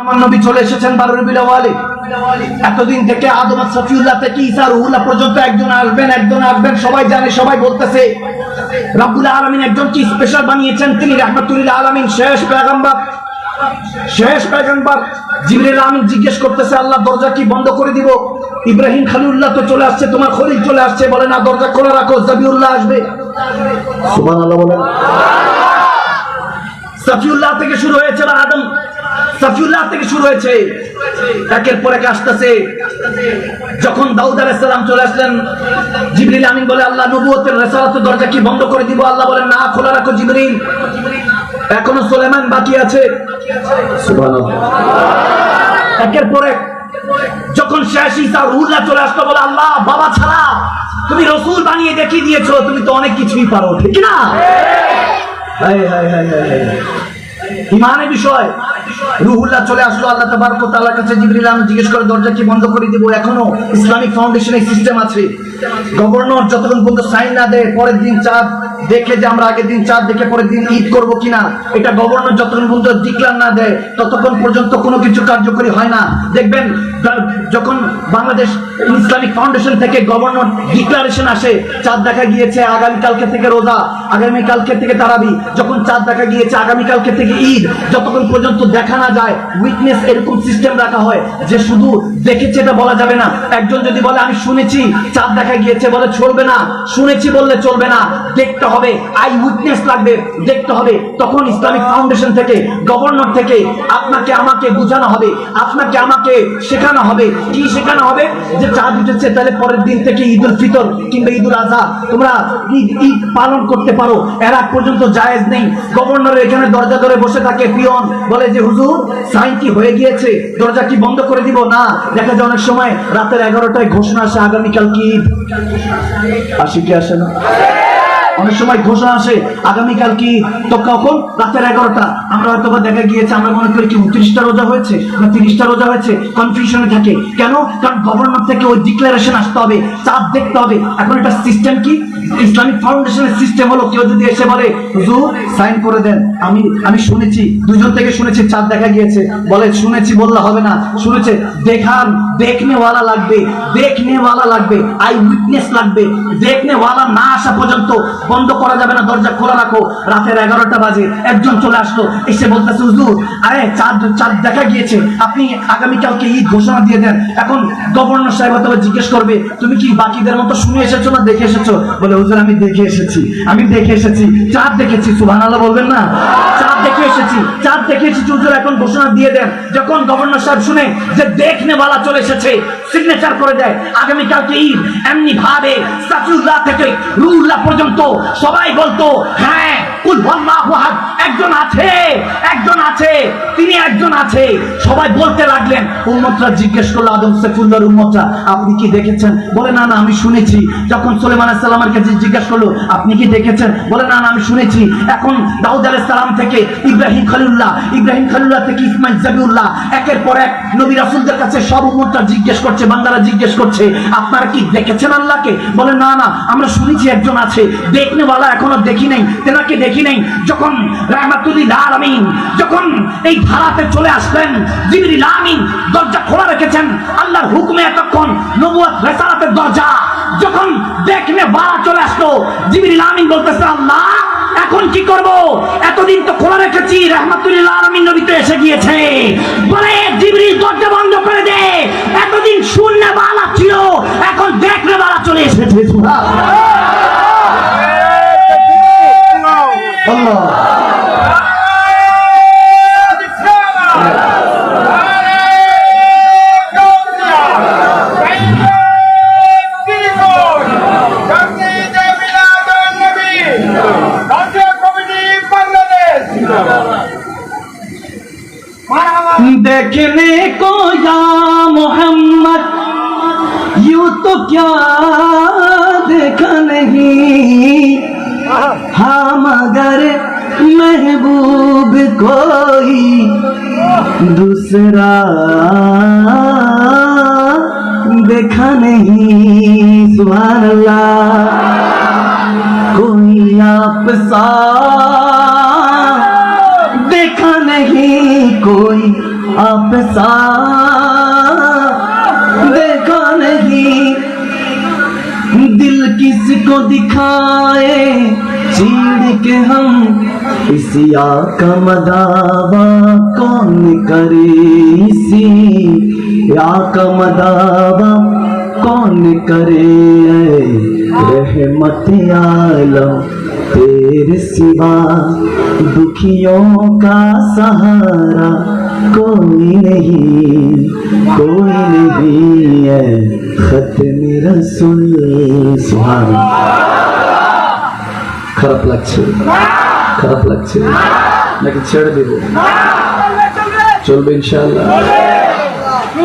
আমার নবী চলে এসেছেন বারো এতদিন থেকে আদম সফিউল্লাহ থেকে ঈসা রুহুল্লাহ পর্যন্ত একজন আসবেন একজন আসবেন সবাই জানে সবাই বলতেছে। রাব্বুল আলামিন একজন কি স্পেশাল বানিয়েছেন? তিনি আলামিন শেষ পেগম্বর শেষ পেগম্বর জিবরিল আমিন জিজ্ঞেস করতেছে আল্লাহ দরজা কি বন্ধ করে দিব? ইব্রাহিম খালিউল্লাহ তো চলে আসছে তোমার খলিল চলে আসছে বলে না দরজা খোলা রাখো জাবিউল্লাহ আসবে। সুবহানাল্লাহ বলেন। সাফিউল্লাহ থেকে শুরু হয়েছে আদম। সাফিউল্লাহ থেকে শুরু হয়েছে। একের পর এক আসতেছে। যখন দাউদ আলাইহিস সালাম চলে আসলেন জিবরিল আমিন বলে আল্লাহ নবুয়তের রিসালাতের দরজা কি বন্ধ করে দিব? আল্লাহ বলেন না খোলা রাখো জিবরিল। এখনও সুলেমান বাকি আছে। একের পর এক যখন শেষ ঈসা রুহুল্লাহ চলে আসলো বলে আল্লাহ বাবা ছাড়া তুমি রসুল বানিয়ে দেখিয়ে দিয়েছ তুমি তো অনেক কিছুই পারো ঠিক না। ইমানের বিষয়। রুহুল্লাহ চলে আসলো, আল্লাহ তাবারক ওয়া তাআলার কাছে জিবরিল আমি জিজ্ঞেস করে, দরজা কি বন্ধ করে দিব? এখনও ইসলামিক ফাউন্ডেশনের সিস্টেম আছে। গভর্নর যতক্ষণ পর্যন্ত সাইন না দেয়, পরের দিন চাঁদ দেখে যে আমরা আগের দিন চাঁদ দেখে পরের দিন ঈদ করব কিনা? এটা গভর্নর যতক্ষণ পর্যন্ত ডিক্লার না দেয়, ততক্ষণ পর্যন্ত কোনো কিছু কার্যকরী হয় না। দেখবেন যখন বাংলাদেশ ইসলামিক ফাউন্ডেশন থেকে গভর্নর ডিক্লারেশন আসে, চাঁদ দেখা গিয়েছে আগামী কালকে থেকে রোজা, আগামী কালকে থেকে তারাবি। যখন চাঁদ দেখা গিয়েছে আগামী কালকে থেকে ঈদ, যতক্ষণ পর্যন্ত দেখা না যায় উইটনেস এরকম সিস্টেম রাখা হয় যে শুধু দেখেছে এটা বলা যাবে না। একজন যদি বলে, আমি শুনেছি, চাঁদ দেখা গিয়েছে, বলে, চলবে না। শুনেছি বললে চলবে না। দেখতে হবে আই উইটনেস লাগবে, দেখতে হবে। তখন ইসলামিক ফাউন্ডেশন থেকে গভর্নর থেকে আপনাকে, আমাকে বোঝানো হবে, আপনাকে, আমাকে শেখানো হবে। কি শেখানো হবে? যে চাঁদ উঠেছে, তাহলে পরের দিন থেকে ঈদ উল ফিতর কিংবা ঈদ উল আজহা, তোমরা ঈদ ঈদ পালন করতে পারো। এর আগ পর্যন্ত জায়েজ নেই। গভর্নর এখানে দরজা ধরে বসে থাকে, পিয়ন বলে যে, হুজুর সাইন কি হয়ে গিয়েছে? দরজা কি বন্ধ করে দিব? না, দেখা যায় অনেক সময় রাতের এগারোটায় ঘোষণা আসে, আগামীকাল কি ঈদ? আসে কি আসে না? অনেক সময় ঘোষণা আসে, আগামীকাল কি? তো কখন? রাতের এগারোটা। আমরা হয়তো বা দেখা গিয়েছে, আমরা মনে করি কি উনত্রিশটা রোজা হয়েছে না তিরিশটা রোজা হয়েছে? কনফিউশনে থাকে। কেন? কারণ গভর্নর থেকে ওই ডিক্লারেশন আসতে হবে, চাপ দেখতে হবে। এখন এটা সিস্টেম কি? ইসলামিক ফাউন্ডেশনের সিস্টেম হলো, কেউ যদি এসে বলে, হুজুর সাইন করে দেন। আমি আমি শুনেছি দুজন থেকে শুনেছি, চাঁদ দেখা গিয়েছে। বলে, শুনেছি, বললে হবে না। শুনেছে, দেখান, দেখনেওয়ালা লাগবে দেখনেওয়ালা লাগবে আই উইটনেস লাগবে, দেখনেওয়ালা না আসা পর্যন্ত বন্ধ করা যাবে না, দরজা খোলা রাখো। রাতের এগারোটা বাজে, একজন চলে আসলো, এসে বলতেছে, হুজুর, আরে, চাঁদ চাঁদ দেখা গিয়েছে। আপনি আগামীকালকে ঈদ ঘোষণা দিয়ে দেন। এখন গভর্নর সাহেব হয়তো জিজ্ঞেস করবে, তুমি কি বাকিদের মতো শুনে এসেছ না দেখে এসেছ? বলে, হুজুর, আমি দেখে এসেছি, আমি দেখে এসেছি, চাঁদ দেখেছি। সুবহানাল্লাহ বলবেন না? চাঁদ দেখে এসেছি। চাঁদ দেখে এসেছি, হুজুর, এখন ঘোষণা দিয়ে দেন। যখন গভর্নর সাহেব শুনে যে দেখনে বালা চলে এসেছে সিগনেচার করে দেয়, আগামীকালকে ঈদ এমনি ভাবে সাফিউল্লাহ থেকে রুল্লাহ পর্যন্ত সবাই বলতো হ্যাঁ একজন আছে একজন আছে, তিনি একজন আছে। সবাই বলতে লাগলেন জিজ্ঞেস করল, আদম আপনি কি দেখেছেন? বলে, না না, আমি শুনেছি। যখন সুলেমান কাছে জিজ্ঞেস করল, আপনি কি দেখেছেন? বলে, না না, আমি শুনেছি। এখন দাউদ সালাম থেকে ইব্রাহিম খলিলুল্লাহ, ইব্রাহিম থেকে ইসমাইল জাবিউল্লাহ, একের পর এক নবী কাছে সব উম্মতরা জিজ্ঞেস করছে, বান্দারা জিজ্ঞেস করছে, আপনারা কি দেখেছেন আল্লাহকে? বলে, না না, আমরা শুনেছি একজন আছে, দেখনেওয়ালা এখনও দেখি নাই, তেনাকে দেখি নাই, যখন রাহমাতুল্লিল আলামিন যখন এই ধারাতে চলে আসলেন, জিবরিল আমিন দরজা খোলা রেখেছেন, আল্লাহর হুকুমে এতক্ষণ নবুয়ত রেসালাতের দরজা। যখন দেখনে বাড়া চলে আসলো, জিবরিল আমিন বলতেছে, আল্লাহ, এখন কি করব? এতদিন তো খোলা রেখেছি রহমাতুল্লাহ আলমিন নবী তো এসে গিয়েছে। বলে, জিবরিল দরজা বন্ধ করে দে, এতদিন শূন্য বালা ছিল, এখন দেখনে বালা চলে এসেছে। আল্লাহ देखने को या मोहम्मद यू तो क्या कोई दूसरा देखा नहीं सुभान कोई आप सा देखा नहीं, कोई आप सा देखा नहीं। दिल किसको दिखाए चीड़ के हम इसी आका मदावा कौन करे इसी आका मदावा कौन करे? रहमत आलम, तेरे सिवा दुखियों का सहारा कोई नहीं कोई नहीं है। खत्म रसूल सुहान খারাপ লাগছে। খারাপ লাগছে। নাকি ছেড়ে দেব? চলবে ইনশাআল্লাহ।